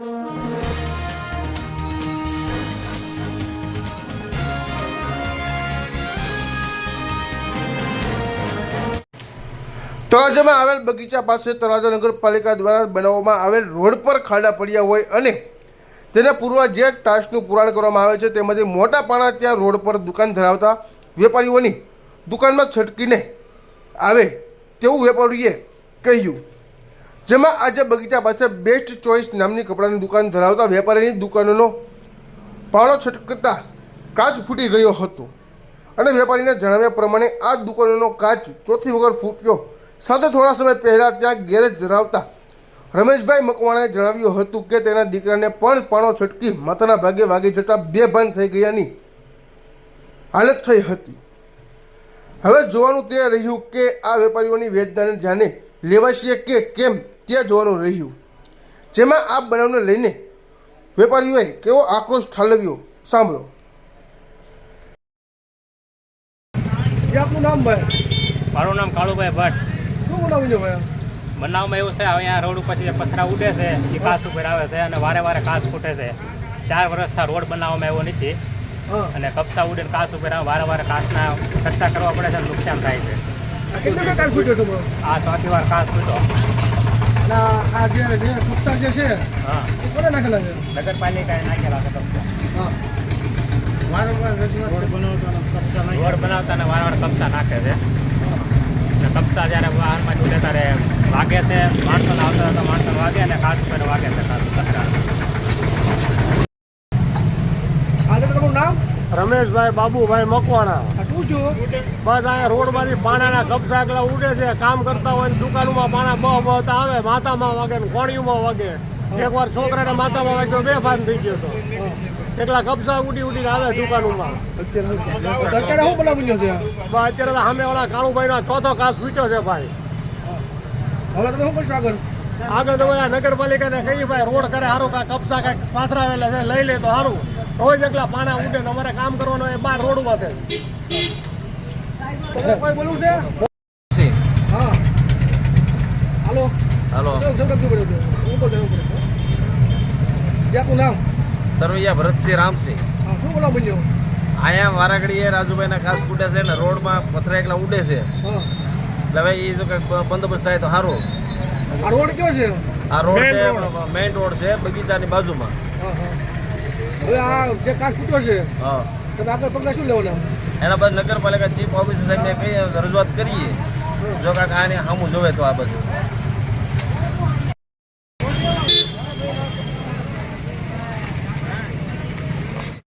તળાજામાં આવેલ બગીચા પાસે તળાજા નગરપાલિકા દ્વારા બનાવવામાં આવેલ રોડ પર ખાડા પડ્યા હોય અને તેના પૂર્વ જે ટાસ્કનું પુરાણ કરવામાં આવે છે તેમાંથી મોટા પાણા ત્યાં રોડ પર દુકાન ધરાવતા વેપારીઓની દુકાનમાં છટકીને આવે તેવું વેપારીએ કહ્યું. જેમાં આજે બગીચા પાસે બેસ્ટ ચોઇસ નામની કપડાની દુકાન ધરાવતા વેપારીની દુકાનોનો પાણો છટકતા કાચ ફૂટી ગયો હતો. અને વેપારીના જણાવ્યા પ્રમાણે આ દુકાનોનો કાચ ચોથી વગર ફૂટ્યો. સાથે થોડા સમય પહેલાં ત્યાં ગેરેજ ધરાવતા રમેશભાઈ મકવાણાએ જણાવ્યું હતું કે તેના દીકરાને પણ પાણો છટકી માથાના ભાગે વાગી જતાં બેભાન થઈ ગયાની હાલત થઈ હતી. હવે જોવાનું તે રહ્યું કે આ વેપારીઓની વેદનાને ધ્યાને લેવાશે કે કેમ તે જોવાનું રહ્યું. જેમાં આ બનાવને લઈને વેપારીઓએ કેવો આક્રોશ ઠાલવ્યો સાંભળો. આપનું નામ ભાઈ? મારું નામ કાળુભાઈ ભટ્ટ. શું બનાવ્યું છે ભાઈ? બનાવમાં એવું છે હવે અહીંયા રોડ ઉપર જે પથરા ઉડે છે એ કાસ ઉપર આવે છે અને વારે વારે કાચ ફૂટે છે. ચાર વર્ષથી રોડ બનાવવામાં આવ્યો નથી. હા. અને કપસા ઉડે કાસ કાચ ઉપર આવે વારે વારે કાચના ખર્ચા કરવા પડે છે અને નુકસાન થાય છે. કેટલો ટકા કાચ ફૂટ્યો હતો આ ચોથી વાર કાચ ફૂટો. અને આ- આ જે જે કુસ્તા જે છે હા. એ કોને નાખેલા છે? નગરપાલિકાએ નાખેલા છે કપસા હા. વારંવાર રજૂઆત રોડ બનાવતા ને વારે વારે કપસા નાખે છે. અને કપસા જ્યારે વાહનમાં ઉડે ત્યારે વાગે છે માણસો આવતા હતા માણસો વાગે અને કાચ ઉપર વાગે છે કાચ તમારું નામ? રમેશભાઈ બાબુભાઈ મકવાણા. છું બસ અહીંયા રોડમાંથી પાણાના કબજા એકલા ઉડે છે કામ કરતા હોય ને દુકાનોમાં પાણા બહ બહતા આવે માથામાં વાગે ને કોણીઓમાં વાગે. એકવાર છોકરાને માથામાં વાગ્યો બેફાન થઈ ગયો હતો એટલા કબજા ઉડી ઉડીને આવે દુકાનોમાં. અત્યારે શું બનાવ્યું છે અત્યારે સામે વાળા કાળુભાઈનો ચોથો કાસ ફૂટ્યો છે ભાઈ. હવે તમે શું કરશો આગળ? આગળ તો બધા નગરપાલિકાને કહીએ ભાઈ રોડ કરે સારું કાંઈ કબજા કાંઈક પાથરાવેલા છે લઈ લે તો સારું રોજ એકલા પાના ઉડે ને અમારે કામ કરવાનું એ બાર રોડમાં છે બોલવું છે? હા. હાલો. હાલો. કેવું ઝઘડતું પડ્યું હતું હું બોલ રહેવું પડે. છે આપનું નામ? સરવૈયા ભરતસિંહ રામસિંહ. શું બોલાવ બન્યો અહીંયા વારાઘડીએ રાજુભાઈના ખાસ ફૂટે છે ને રોડમાં પથરા એકલા ઉડે છે. એટલે હવે એ જો કંઈક બંદોબસ્ત થાય તો સારું આ રોડ કયો છે? આ રોડ છે. મેઇન રોડ છે બગીચાની બાજુમાં. હવે આ જે કાચ ફૂટ્યો છે હા. તમે આગળ પગલાં શું લેવાના? એના બાદ નગરપાલિકા ચીફ ઓફિસર સાહેબને કહીએ રજૂઆત કરીએ? જો કાંઈક આને સામું જોવે તો આ બધું